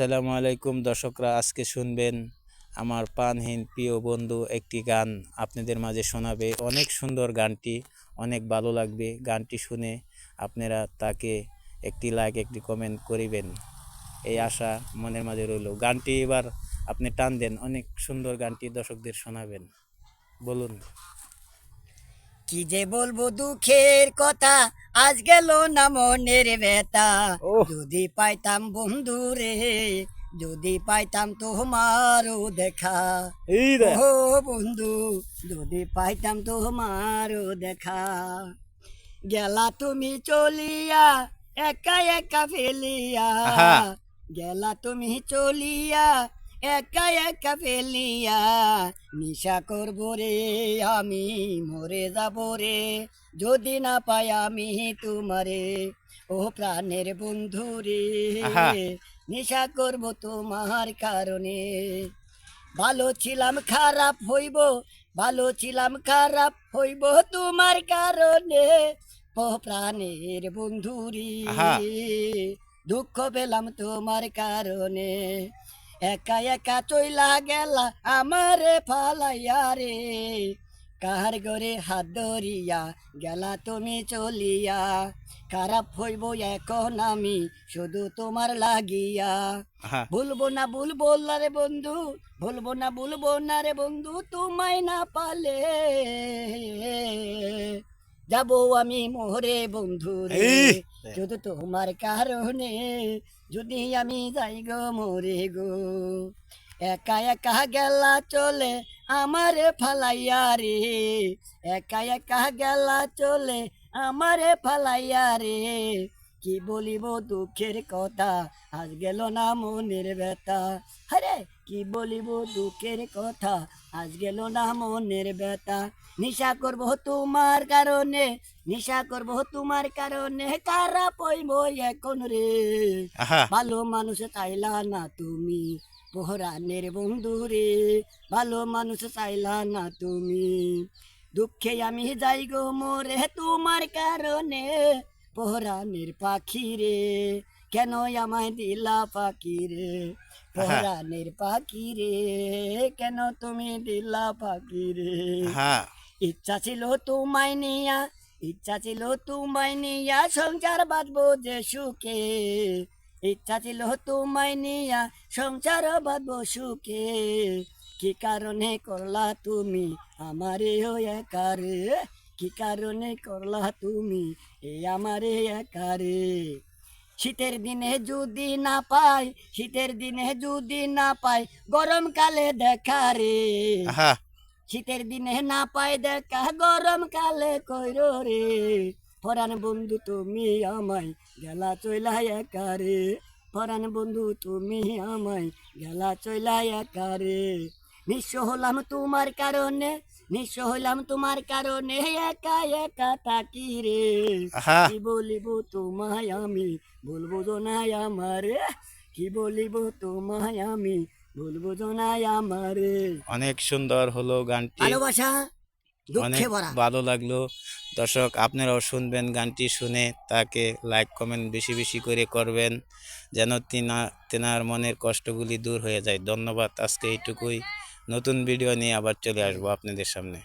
আসসালামু আলাইকুম দর্শকরা, আজকে শুনবেন আমার পানহীন প্রিয় বন্ধু একটি গান আপনাদের মাঝে শোনাবে। অনেক সুন্দর গানটি, অনেক ভালো লাগবে গানটি শুনে আপনারা তাকে একটি লাইক একটি কমেন্ট করিবেন। এই আশা মনের মাঝে রইল। গানটি এবার আপনি টান দেন, অনেক সুন্দর গানটি দর্শকদের শোনাবেন। বলুন। কি যে বলব দুঃখের কথা আজ গেল না মনের ব্যথা। যদি পাইতাম বন্ধু রে যদি পাইতাম তোমারও দেখা। ও বন্ধু যদি পাইতাম তোমারও দেখা। গেলা তুমি চলিয়া একা একা ফেলিয়া। গেলা তুমি চলিয়া একা একা ফেলিয়া নিশা করব রে আমি মরে যাব রে। যদি না পাই আমি তোমারে ও প্রাণের বন্ধু রে। নেশা করব তোমার কারণে। ভালো ছিলাম খারাপ হইব ভালো ছিলাম খারাপ হইব তোমার কারণে। ও প্রাণের বন্ধুরি দুঃখ পেলাম তোমার কারণে। একা একা চইলা গেলা আমারে ফালাইয়া রে। কার ঘরে হাত ধরিয়া গেলা তুমি চলিয়া। খারাপ হইব এখন আমি শুধু তোমার লাগিয়া। আহা, ভুলবো না ভুলবো না রে বন্ধু ভুলবো না ভুলবো না রে বন্ধু তোমায় না পালে। যাব আমি মোহরে বন্ধু রে। শুধু তোমার কারণে যদি আমি যাই গো মোরে গো। একা একা গেলা চলে আমারে ফালাইয়া রে। একা একা গেলা চলে আমারে ফালাইয়া রে। কি বলিব দুঃখের কথা আজ গেল না মনের ব্যথা। আরে কি বলিব দুঃখের কথা? আজ গেল না মনের ব্যথা। নিশা করব তোমার কারণে নিশা করব তোমার কারণে। কারা পইব এখন রে? ভালো মানুষ চাইলা না তুমি পোহরানের বন্ধু রে। ভালো মানুষ চাইলা না তুমি দুঃখে আমি যাই গো মোরে। তোমার কারণে পোহরানের পাখি রে। কেন আমায় দিলা পাখি রে? পোহরানের পাখি রে কেন তুমি দিলা পাখি রে ইচ্ছা ছিল তোমায় নিয়া ইচ্ছা ছিল তোমায় নিয়া সংসার বাঁধবো যে সুখে। ইচ্ছা ছিল তোমায় নিয়া সংসার বাঁধবো সুখে। কি কারণে করলা তুমি আমারে একারে? কি কারণে করলা তুমি এ আমারে একারে? শীতের দিনে যদি না পাই শীতের দিনে যদি না পাই গরমকালে দেখা রে। শীতের দিনে না পাই দেখা গরম কালে কইর রে। পরান বন্ধু তুমি আমায় গেলা চইলা একারে পরান বন্ধু তুমি আমায় গেলা চইলা একারে নিঃস্ব হলাম তোমার কারণে নিঃস্ব হলাম তোমার কারণে একা একা থাকি রে। কি বলিব তোমায় আমি? বলব জনাই আমারে। কি বলিব তোমায় আমি? বলব জনাই আমারে। অনেক সুন্দর হলো গানটি। ভালোবাসা অনেক ভালো লাগল। দর্শক আপনারাও শুনবেন গানটি শুনে। তাকে লাইক কমেন্ট বেশি বেশি করে করবেন যেন তিনা তেনার মনের কষ্টগুলি দূর হয়ে যায়। ধন্যবাদ আজকে এইটুকুই। নতুন ভিডিও নিয়ে আবার চলে আসব আপনাদের সামনে।